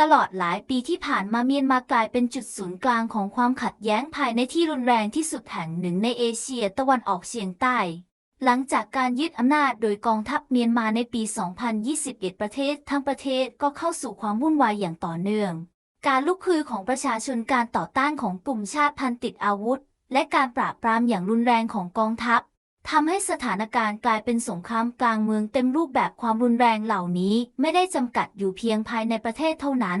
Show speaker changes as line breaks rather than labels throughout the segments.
ตลอดหลายปีที่ผ่านมาเมียนมากลายเป็นจุดศูนย์กลางของความขัดแย้งภายในที่รุนแรงที่สุดแห่งหนึ่งในเอเชียตะวันออกเฉียงใต้ หลังจากการยึดอำนาจโดยกองทัพเมียนมาในปี 2021 ประเทศทั้งประเทศก็เข้าสู่ความวุ่นวายอย่างต่อเนื่อง การลุกคือของประชาชนการต่อต้านของกลุ่มชาติพันธุ์ติดอาวุธ และการปราบปรามอย่างรุนแรงของกองทัพ ทำให้สถานการณ์กลายเป็นสงครามกลางเมืองเต็มรูปแบบความรุนแรงเหล่านี้ไม่ได้จำกัดอยู่เพียงภายในประเทศเท่านั้น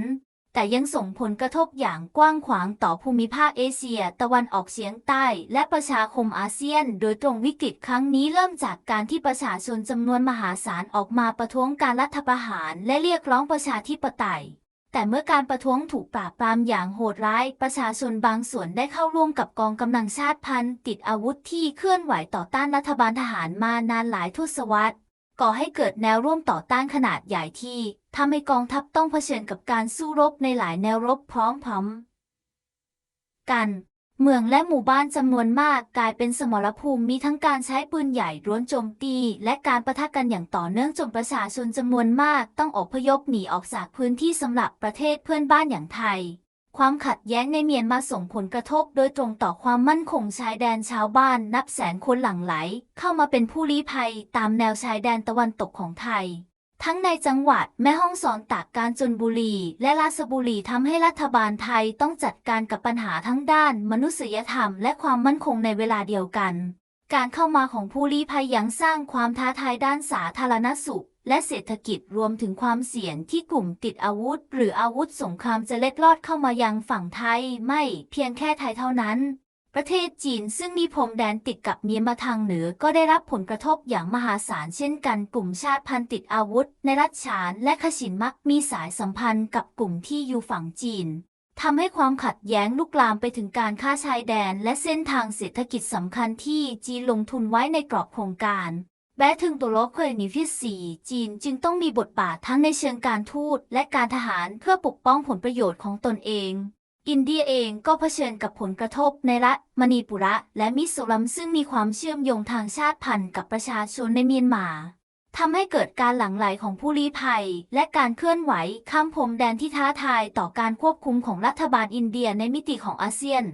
แต่ยังส่งผลกระทบอย่างกว้างขวางต่อภูมิภาคเอเชีย ตะวันออกเฉียงใต้ และประชาคมอาเซียน โดยตรงวิกฤตครั้งนี้เริ่มจากการที่ประชาชนจำนวนมหาศาลออกมาประท้วงการรัฐประหาร และเรียกร้องประชาธิปไตย แต่เมื่อการประท้วงถูกปราบปรามอย่างโหดร้าย ประชาชนบางส่วนได้เข้าร่วมกับกองกำลังชาติพันธุ์ติดอาวุธที่เคลื่อนไหวต่อต้านรัฐบาลทหารมานานหลายทศวรรษก่อให้เกิดแนวร่วมต่อต้านขนาดใหญ่ที่ทำให้กองทัพต้องเผชิญกับการสู้รบในหลายแนวรบพร้อมๆกัน เมืองและหมู่บ้านจำนวนมากกลายเป็นสมรภูมิมีทั้งการใช้ปืนใหญ่ร้วนโจมตี และการประทะกันอย่างต่อเนื่องจนประชาชนจำนวนมากต้องอพยพหนีออกจากพื้นที่สำหรับประเทศเพื่อนบ้านอย่างไทย ความขัดแย้งในเมียนมาส่งผลกระทบโดยตรงต่อความมั่นคงชายแดนชาวบ้านนับแสนคนหลั่งไหล เข้ามาเป็นผู้ลี้ภัยตามแนวชายแดนตะวันตกของไทย ทั้งในจังหวัดแม่ฮ่องสอนตากกาญจนบุรี และราชบุรีทำให้รัฐบาลไทยต้องจัดการกับปัญหาทั้งด้านมนุษยธรรมและความมั่นคงในเวลาเดียวกัน การเข้ามาของผู้ลี้ภัยยังสร้างความท้าทายด้านสาธารณสุข และเศรษฐกิจรวมถึงความเสี่ยงที่กลุ่มติดอาวุธ หรืออาวุธสงครามจะเล็ดลอดเข้ามายังฝั่งไทย ไม่เพียงแค่ไทยเท่านั้น ประเทศจีนซึ่งมีพรมแดนติดกับเมียนมาทางเหนือก็ได้รับผลกระทบอย่างมหาศาลเช่นกันกลุ่มชาติพันธุ์ติดอาวุธ ในรัฐฉานและขชินมักมีสายสัมพันธ์กับกลุ่มที่อยู่ฝั่งจีนทำให้ความขัดแย้งลุกลามไปถึงการค้าชายแดน และเส้นทางเศรษฐกิจสำคัญที่จีนลงทุนไว้ในกรอบโครงการแม้ถึงตัวโลกเคยนิฟิสีจีนจึงต้องมีบทบาททั้งในเชิงการทูตและการทหารเพื่อปกป้องผลประโยชน์ของตนเอง อินเดียเองก็เผชิญกับผลกระทบในรัฐมณีปุระและมิโซรัมซึ่งมีความเชื่อมโยงทางชาติพันธุ์กับประชาชนในเมียนมาทำให้เกิดการหลั่งไหลของผู้ลี้ภัย และการเคลื่อนไหวข้ามพรมแดนที่ท้าทายต่อการควบคุมของรัฐบาลอินเดียในมิติของอาเซียน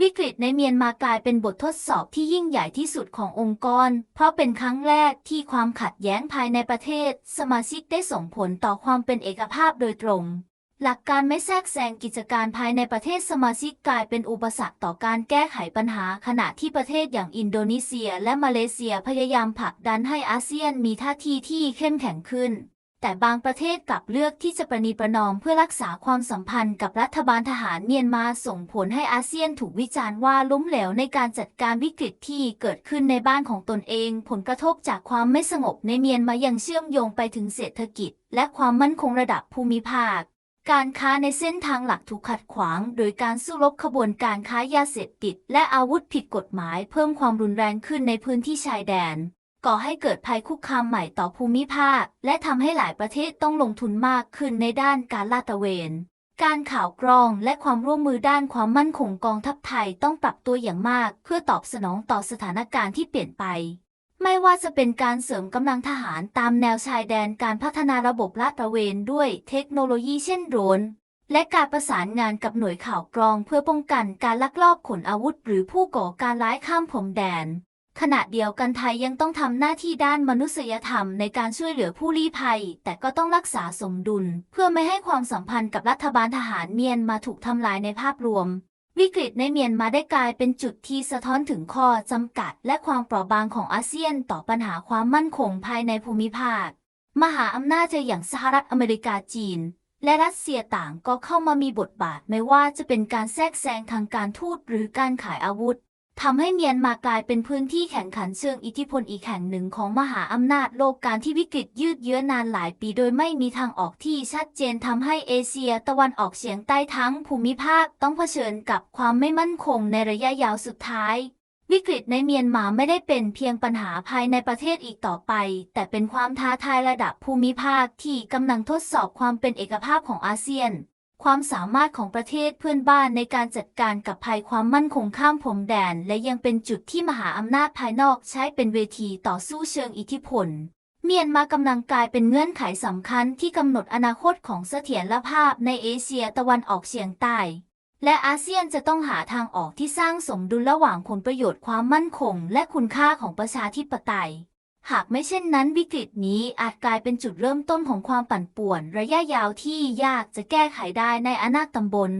วิกฤตในเมียนมากลายเป็นบททดสอบที่ยิ่งใหญ่ที่สุดขององค์กร เพราะเป็นครั้งแรกที่ความขัดแย้งภายในประเทศ สมาชิกได้ส่งผลต่อความเป็นเอกภาพโดยตรง หลักการไม่แทรกแซงกิจการภายในประเทศสมาชิกกลายเป็นอุปสรรคต่อการแก้ไขปัญหา ขณะที่ประเทศอย่างอินโดนีเซียและมาเลเซียพยายามผลักดันให้อาเซียนมีท่าทีที่เข้มแข็งขึ้น แต่บางประเทศกลับเลือกที่จะประนีประนอมเพื่อรักษาความสัมพันธ์กับรัฐบาลทหารเมียนมาส่งผลให้อาเซียนถูกวิจารณ์ว่าล้มเหลวในการจัดการวิกฤตที่เกิดขึ้นในบ้านของตนเอง ผลกระทบจากความไม่สงบในเมียนมายังเชื่อมโยงไปถึงเศรษฐกิจ และความมั่นคงระดับภูมิภาค การค้าในเส้นทางหลักถูกขัดขวาง โดยการสู้รบขบวนการค้ายาเสพติด และอาวุธผิดกฎหมายเพิ่มความรุนแรงขึ้นในพื้นที่ชายแดน ก่อให้เกิดภัยคุกคามใหม่ต่อภูมิภาค และทำให้หลายประเทศต้องลงทุนมากขึ้นในด้านการลาดตระเวน การข่าวกรองและความร่วมมือด้านความมั่นคงกองทัพไทยต้องปรับตัวอย่างมาก เพื่อตอบสนองต่อสถานการณ์ที่เปลี่ยนไป ไม่ว่าจะเป็นการเสริมกำลังทหารตามแนวชายแดนการพัฒนาระบบลาดตระเวนด้วยเทคโนโลยีเช่นโดรนและการประสานงานกับหน่วยข่าวกรองเพื่อป้องกันการลักลอบขนอาวุธ หรือผู้ก่อการร้ายข้ามพรมแดน ขณะเดียวกันไทยยังต้องทำหน้าที่ด้านมนุษยธรรมในการช่วยเหลือผู้ลี้ภัย แต่ก็ต้องรักษาสมดุล เพื่อไม่ให้ความสัมพันธ์กับรัฐบาลทหารเมียนมาถูกทำลายในภาพรวม วิกฤตในเมียนมาได้กลายเป็นจุดที่สะท้อนถึงข้อจำกัด และความเปราะบางของอาเซียนต่อปัญหาความมั่นคงภายในภูมิภาค มหาอำนาจอย่างสหรัฐอเมริกาจีน และรัสเซียต่างก็เข้ามามีบทบาทไม่ว่าจะเป็นการแทรกแซงทางการทูตหรือการขายอาวุธ ทำให้เมียนมากลายเป็นพื้นที่แข่งขันเชิงอิทธิพลอีกแห่งหนึ่งของมหาอำนาจโลกการที่วิกฤตยืดเยื้อนานหลายปีโดยไม่มีทางออกที่ชัดเจนทำให้เอเชียตะวันออกเฉียงใต้ทั้งภูมิภาคต้องเผชิญกับความไม่มั่นคงในระยะยาวสุดท้ายวิกฤตในเมียนมาไม่ได้เป็นเพียงปัญหาภายในประเทศอีกต่อไป แต่เป็นความท้าทายระดับภูมิภาคที่กำลังทดสอบความเป็นเอกภาพของอาเซียน ความสามารถของประเทศเพื่อนบ้านในการจัดการกับภัยความมั่นคงข้ามพรมแดน และยังเป็นจุดที่มหาอำนาจภายนอกใช้เป็นเวทีต่อสู้เชิงอิทธิพล เมียนมากำลังกลายเป็นเงื่อนไขสำคัญที่กำหนดอนาคตของเสถียรภาพในเอเชียตะวันออกเฉียงใต้ และอาเซียนจะต้องหาทางออกที่สร้างสมดุลระหว่างผลประโยชน์ความมั่นคง และคุณค่าของประชาธิปไตย หากไม่เช่นนั้นวิกฤตนี้อาจกลายเป็นจุดเริ่มต้นของความปั่นป่วน ระยะยาวที่ยากจะแก้ไขได้ในอนาคตตำบล